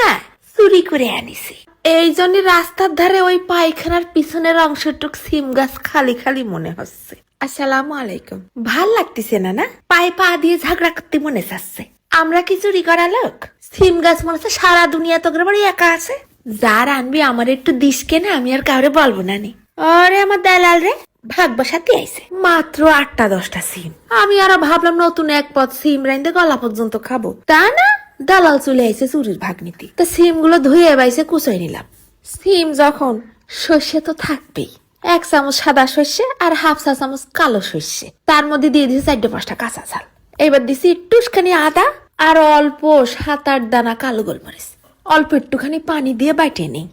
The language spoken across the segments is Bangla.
না, চুরি করে আনিছি। এই জন্য রাস্তার ধারে ওই পায়খানার পিছনের অংশটুক সিম গাছ খালি খালি মনে হচ্ছে। আসসালামু আলাইকুম। ভালো লাগতেছে না না? পায়ে পা দিয়ে ঝগড়া করতে মনে চাচ্ছে। আমরা কি চুরি করা লোক? সিম গাছ মনে হচ্ছে সারা দুনিয়া তো বাড়ি একা আছে। যার আনবি আমার একটু দিস কেনা আমি আর কাউরে বলব না নি। আরে আমার দালাল রে ভাগবা সাথে আইছে। মাত্র আটটা দশটা সিম। আমি আরও ভাবলাম নতুন এক পথ সিম রাইন্দে গলা পর্যন্ত খাব। তা না দালাল চলে আইছে চুরির ভাগ নিতে তা সিমগুলো ধুয়ে বাইছে কুচাই নিলাম। সিম যখন? সর্ষে তো থাকবেই। এক চামচ সাদা সর্ষে আর হাফ চা চামচ কালো সর্ষে। তার মধ্যে দিয়ে দিয়েছি চারটে পাঁচটা কাঁচা ঝাল এবার দিছি একটুখানি আদা আর অল্প সাত আট দানা কালো গোলমরিচ। অল্প একটুখানি পানি দিয়ে বাইটে নেই।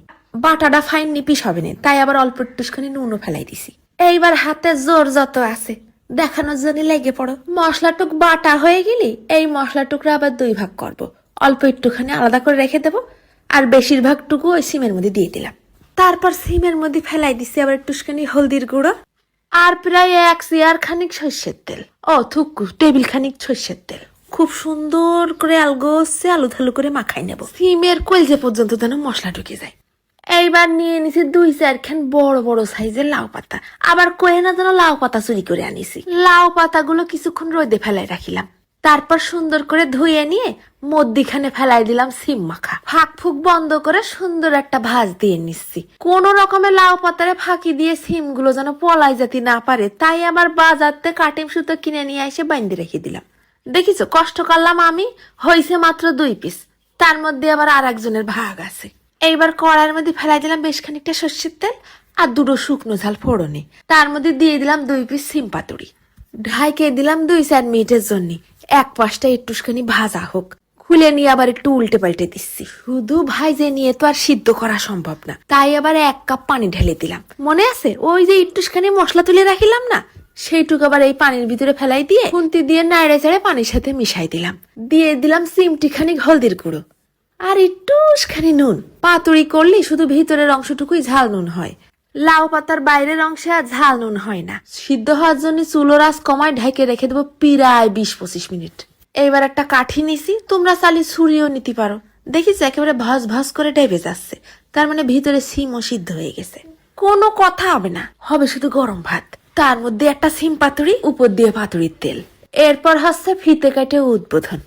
বাটাটা ফাইন নিপিস হবে না তাই আবার অল্প একটুখানি নুনও ফেলাই দিছি। এইবার হাতে জোর যত আছে। দেখানোর জন্য লেগে পড়ো। মশলাটুক বাটা হয়ে গেলি এই মশলাটুকরা আবার দুই ভাগ করব। অল্প একটুখানি আলাদা করে রেখে দেবো। আর বেশিরভাগটুকু ওই সিমের মধ্যে দিয়ে দিলাম। তারপর সিমের মধ্যে ফেলাই দিছি আবার একটুখানি হলদির গুঁড়ো। আর প্রায় এক চেয়ার খানিক সর্ষের তেল। ও, থুকু, টেবিল খানিক সর্ষের তেল। খুব সুন্দর করে আলগোসে আলু থালু করে মাখাই নেব। সিমের কলজে পর্যন্ত যেন মশলা ঢুকে যায়। এইবার নিয়ে নিছি দুই চারখান বড় বড় সাইজের লাউ পাতা। আবার কয়ে না যেন লাউ পাতা চুরি করে আনিছি। লাউ পাতাগুলো কিছুক্ষণ রোদে ফেলাই রাখিলাম। তারপর সুন্দর করে ধুয়ে নিয়ে মধ্যিখানে ফেলাই দিলাম সিম মাখা। ফাঁক ফুক বন্ধ করে সুন্দর একটা ভাজ দিয়ে নিচ্ছি। কোন রকমের লাউ পাতারে ফাঁকি দিয়ে সিমগুলো যেন পলাই যেতে না পারে, তাই আবার বাজারতে কাটিম সুতো কিনে নিয়ে এসে বাইন্দে রেখে দিলাম। দেখিছো, কষ্ট করলাম আমি, হইছে মাত্র দুই পিস। তার মধ্যে আবার আর একজনের ভাগ আছে। এইবার কড়াইয়ের মধ্যে ফেলাই দিলাম বেশ খানিকটা সর্ষের তেল আর দুটো শুকনো ঝাল ফোড়নে। তার মধ্যে দিয়ে দিলাম দুই পিস সিম পাতুরি। ঢাইকে দিলাম দুই চার মিনিটের জন্য। এক পাশটা একটুখানি ভাজা হোক। খুলে নিয়ে আবার একটু উল্টে পাল্টে দিচ্ছি। শুধু ভাইজে নিয়ে তো আর সিদ্ধ করা সম্ভব না। তাই আবার এক কাপ পানি ঢেলে দিলাম। মনে আছে? ওই যে একটুখানি মশলা তুলে রাখিলাম না? সেইটুকু আবার এই পানির ভিতরে ফেলাই দিয়ে খুন্তি দিয়ে নাড়ে চাড়ে পানির সাথে মিশাই দিলাম। দিয়ে দিলাম সিমটি খানিক হলদির গুঁড়ো। আর একটুখানি নুন। পাতুরি করলে শুধু ভিতরের অংশটুকুই ঝাল নুন হয়। লাউ পাতার বাইরের অংশে আর ঝাল নুন হয় না। সিদ্ধ হওয়ার জন্য চুলো রাস কমায় ঢেকে রেখে দেবো প্রায় বিশ পঁচিশ মিনিট। এইবার একটা কাঠি নিছি, তোমরা চালি ছুরিও নিতে পারো। দেখিস, একেবারে ভস ভস করে ডেবে যাচ্ছে। তার মানে ভিতরে সিমও সিদ্ধ হয়ে গেছে। কোনো কথা হবে না। হবে শুধু গরম ভাত। তার মধ্যে একটা সিম পাতুরি, উপর দিয়ে পাতুরির তেল। এরপর হচ্ছে ফিতে কাটে উদ্বোধন।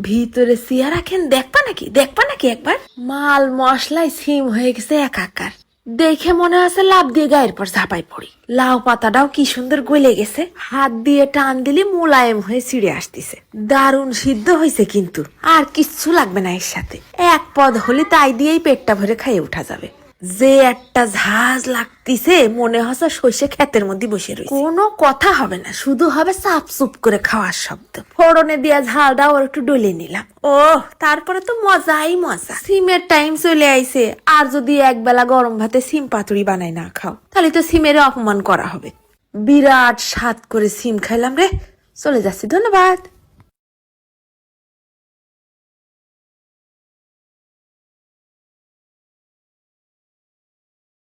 ভিতরে সিয়া রাখেন দেখবা নাকি? দেখবা নাকি একবার? মাল মশলায় সিম হয়ে গেছে একাকার। দেখে মনে হচ্ছে লাভ দিয়ে গায়ের পর ঝাপাই পড়ি। লাউ পাতাটাও কি সুন্দর গলে গেছে। হাত দিয়ে টান দিলে মোলায়েম হয়ে ছিঁড়ে আসতেছে। দারুণ সিদ্ধ হয়েছে কিন্তু। আর কিচ্ছু লাগবে না এর সাথে। এক পদ হলে তাই দিয়েই পেটটা ভরে খাইয়ে উঠা যাবে। যে একটা ঝাঁজ লাগতিছে মনে হচ্ছে সর্ষে ক্ষেতের মধ্যে বসে রয়েছে কোনো কথা হবে না শুধু হবে চাপ চুপ করে খাওয়ার শব্দ। ফোড়নে দিয়া ঝালটা আর একটু ডলে নিলাম। ও তারপরে তো মজাই মজা। সিমের টাইম চলে আইছে আর যদি একবেলা গরম ভাতে সিম পাতুরি বানাই না খাও তাহলে তো সিমের অপমান করা হবে। বিরাট স্বাদ করে সিম খাইলাম রে। চলে যাচ্ছি ধন্যবাদ।